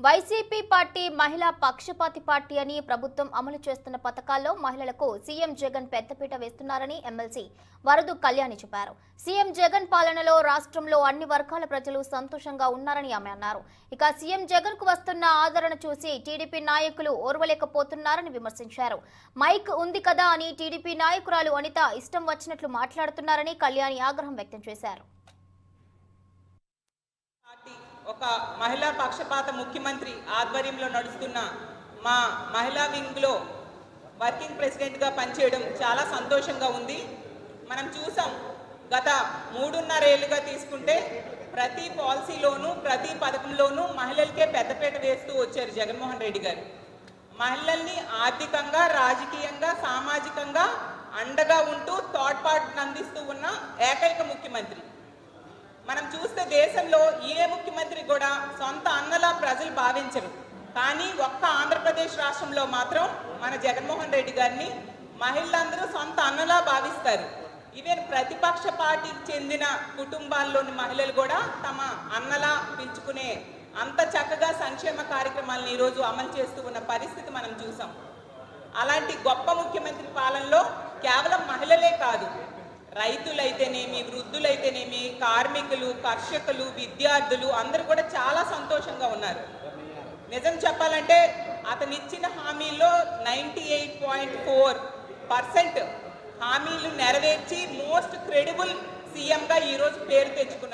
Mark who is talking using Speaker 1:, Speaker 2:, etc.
Speaker 1: YCP party మహిళా పక్షపాతి party అని ప్రభుత్వం అమలు చేస్తున్న పథకాల్లో మహిళలకు సీఎం జగన్ పెద్దపీట వేస్తున్నారని ఎమ్మెల్సీ వరదు కళ్యాణి చెప్పారు. సీఎం జగన్ పాలనలో రాష్ట్రంలో అన్ని వర్గాల ప్రజలు సంతోషంగా ఉన్నారని ఆమె అన్నారు. ఇక సీఎం జగన్కు వస్తున్న ఆదరణ చూసి టీడీపీ నాయకులు ఓర్వలేకపోతున్నారని విమర్శించారు. మైక్ ఉంది కదా అని టీడీపీ నాయకురాలు అనిత ఇష్టం వచ్చినట్లు మాట్లాడుతున్నారని కళ్యాణి ఆగ్రహం వ్యక్తం చేశారు.
Speaker 2: ఒక మహిళా పక్షపాత ముఖ్యమంత్రి ఆధ్వర్యంలో నడుస్తున్న మా మహిళా వింగ్లో వర్కింగ్ ప్రెసిడెంట్గా పనిచేయడం చాలా సంతోషంగా ఉంది. మనం చూసాం గత మూడున్నరేళ్ళుగా తీసుకుంటే ప్రతి పాలసీలోనూ ప్రతి పథకంలోనూ మహిళలకే పెద్దపీట వేస్తూ వచ్చారు జగన్మోహన్ రెడ్డి గారు. మహిళల్ని ఆర్థికంగా రాజకీయంగా సామాజికంగా అండగా ఉంటూ తోడ్పాటును అందిస్తూ ఉన్న ఏకైక చూస్తే దేశంలో ఏ ముఖ్యమంత్రి కూడా సొంత అన్నలా ప్రజలు భావించరు. కానీ ఒక్క ఆంధ్రప్రదేశ్ రాష్ట్రంలో మాత్రం మన జగన్మోహన్ రెడ్డి గారిని మహిళలందరూ సొంత అన్నలా భావిస్తారు. ఈవెన్ ప్రతిపక్ష పార్టీకి చెందిన కుటుంబాల్లోని మహిళలు కూడా తమ అన్నలా పిలుచుకునే అంత చక్కగా సంక్షేమ కార్యక్రమాలను ఈరోజు అమలు చేస్తూ ఉన్న పరిస్థితి మనం చూసాం. అలాంటి గొప్ప ముఖ్యమంత్రి పాలనలో కేవలం మహిళలే కాదు రైతులైతేనేమి వృద్ధులైతేనేమి కార్మికులు కర్షకులు విద్యార్థులు అందరూ కూడా చాలా సంతోషంగా ఉన్నారు. నిజం చెప్పాలంటే అతను ఇచ్చిన హామీల్లో ninety eight point four percent హామీలు నెరవేర్చి మోస్ట్ క్రెడిబుల్ సీఎంగా ఈరోజు పేరు తెచ్చుకున్నారు.